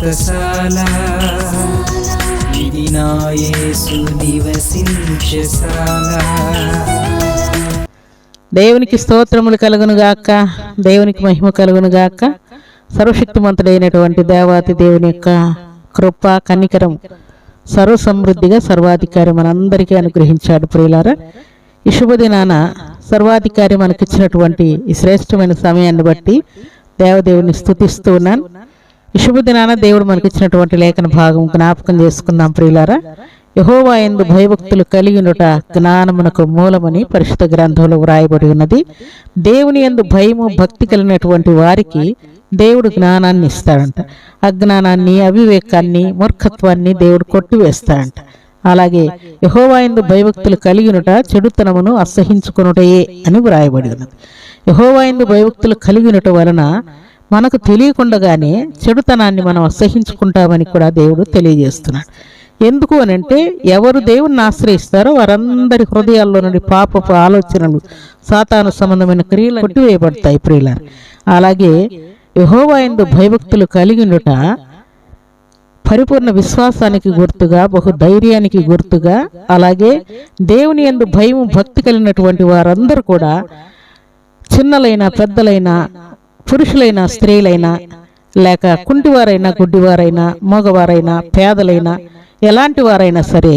వ్రతశాల ఇది నా యేసు నివసించశాల దేవునికి స్తోత్రములు కలుగునుగాక దేవునికి మహిమ కలుగును గాక. సర్వశక్తిమంతుడైనటువంటి దేవాతి దేవుని యొక్క కృప కనికరం సర్వసమృద్ధిగా సర్వాధికారి మనందరికీ అనుగ్రహించాడు ప్రియులారా. ఈ శుభదినాన సర్వాధికారి మనకిచ్చినటువంటి ఈ శ్రేష్టమైన సమయాన్ని బట్టి దేవదేవుని స్థుతిస్తూ ఉన్నాను. శుభదినాన దేవుడు మనకిచ్చినటువంటి లేఖన భాగం జ్ఞాపకం చేసుకుందాం ప్రియులారా. యహోవా ఎందు భయభక్తులు కలిగినట జ్ఞానమునకు మూలమని పరిశుద్ధ గ్రంథంలో వ్రాయబడి ఉన్నది. దేవుని ఎందు భయము భక్తి కలిగినటువంటి వారికి దేవుడు జ్ఞానాన్ని ఇస్తాడంట. అజ్ఞానాన్ని అవివేకాన్ని మూర్ఖత్వాన్ని దేవుడు కొట్టివేస్తాడంట. అలాగే యహోవా ఎందు భయభక్తులు కలిగినట చెడుతనమును అసహించుకొనుటయే అని వ్రాయబడి ఉన్నది. యహోవా ఎందు భయభక్తులు కలిగినుట వలన మనకు తెలియకుండగానే చెడుతనాన్ని మనం అసహించుకుంటామని కూడా దేవుడు తెలియజేస్తున్నాడు. ఎందుకు అని అంటే ఎవరు దేవుణ్ణి ఆశ్రయిస్తారో వారందరి హృదయాల్లో నుండి పాపపు ఆలోచనలు సాతాను సంబంధమైన క్రియలు కొట్టివేయబడతాయి ప్రియులారు. అలాగే యహోవా భయభక్తులు కలిగినుట పరిపూర్ణ విశ్వాసానికి గుర్తుగా బహు ధైర్యానికి గుర్తుగా అలాగే దేవుని యందు భయం భక్తి కలిగినటువంటి వారందరూ కూడా చిన్నలైన పెద్దలైన పురుషులైన స్త్రీలైనా లేక కుంటివారైనా గుడ్డివారైనా మగవారైనా పేదలైనా ఎలాంటి వారైనా సరే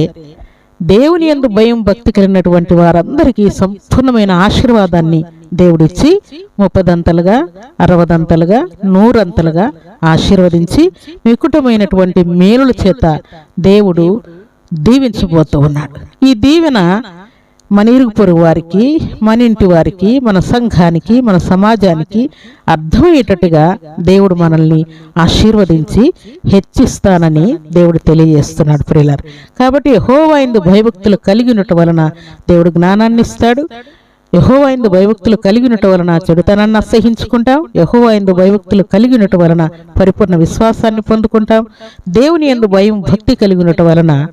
దేవుని యందు భయం భక్తి కలిగినటువంటి వారందరికీ సంపూర్ణమైన ఆశీర్వాదాన్ని దేవుడిచ్చి ముప్పదంతలుగా అరవదంతలుగా నూరంతలుగా ఆశీర్వదించి వికుటమైనటువంటి మేలుల చేత దేవుడు దీవించబోతూ ఉన్నాడు. ఈ దీవెన మన ఇరుగు పొరుగు వారికి మన ఇంటి వారికి మన సంఘానికి మన సమాజానికి అర్థమయ్యేటట్టుగా దేవుడు మనల్ని ఆశీర్వదించి హెచ్చిస్తానని దేవుడు తెలియజేస్తున్నాడు ప్రియులారు. కాబట్టి యహోవైందు భయభక్తులు కలిగినట్టు వలన దేవుడు జ్ఞానాన్ని ఇస్తాడు. యహోవైందు భయభక్తులు కలిగినట్టు వలన చెడుతనాన్ని అసహించుకుంటాం. యహోవైందు భయభక్తులు కలిగినట్టు వలన పరిపూర్ణ విశ్వాసాన్ని పొందుకుంటాం. దేవుని ఎందు భయం భక్తి కలిగినట్టు వలన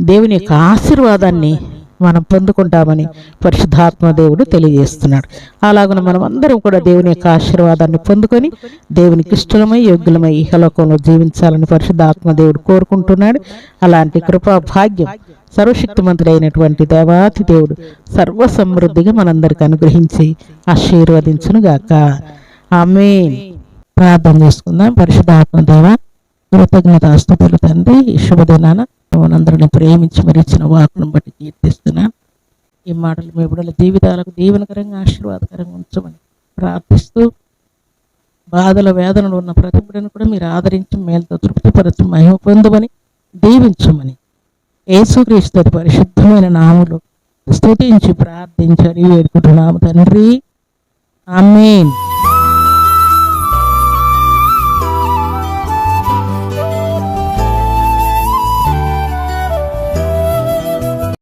దేవుని యొక్క ఆశీర్వాదాన్ని మనం పొందుకుంటామని పరిశుద్ధాత్మ దేవుడు తెలియజేస్తున్నాడు. అలాగున మనం అందరం కూడా దేవుని యొక్క ఆశీర్వాదాన్ని పొందుకొని దేవునికి ఇష్టమై యోగ్యులమై ఇహలోకంలో జీవించాలని పరిశుద్ధాత్మ దేవుడు కోరుకుంటున్నాడు. అలాంటి కృపా భాగ్యం సర్వశక్తిమంతుడైనటువంటి దేవాతి దేవుడు సర్వ సమృద్ధిగా మనందరికి అనుగ్రహించి ఆశీర్వదించునుగాక. ఆమె ప్రార్థన చేసుకుందాం. పరిశుద్ధాత్మ దేవ కృతజ్ఞత అస్తుతులు తండ్రి ఈ శుభదినాన మనందరిని ప్రేమించి మరి ఇచ్చిన వాకును బట్టి కీర్తిస్తున్నాను ఈ మాటలు మీ బిడ్డల జీవితాలకు దీవెనకరంగా ఆశీర్వాదకరంగా ఉంచమని ప్రార్థిస్తూ బాధల వేదనలు ఉన్న ప్రతి బిడ్డను కూడా మీరు ఆదరించి మేలతో తృప్తిపరచు మహిమ పొందమని దీవించమని యేసుక్రీస్తు పరిశుద్ధమైన నాములు స్థుతించి ప్రార్థించని వేడుకుంటున్నాము తండ్రి. ఆమెన్.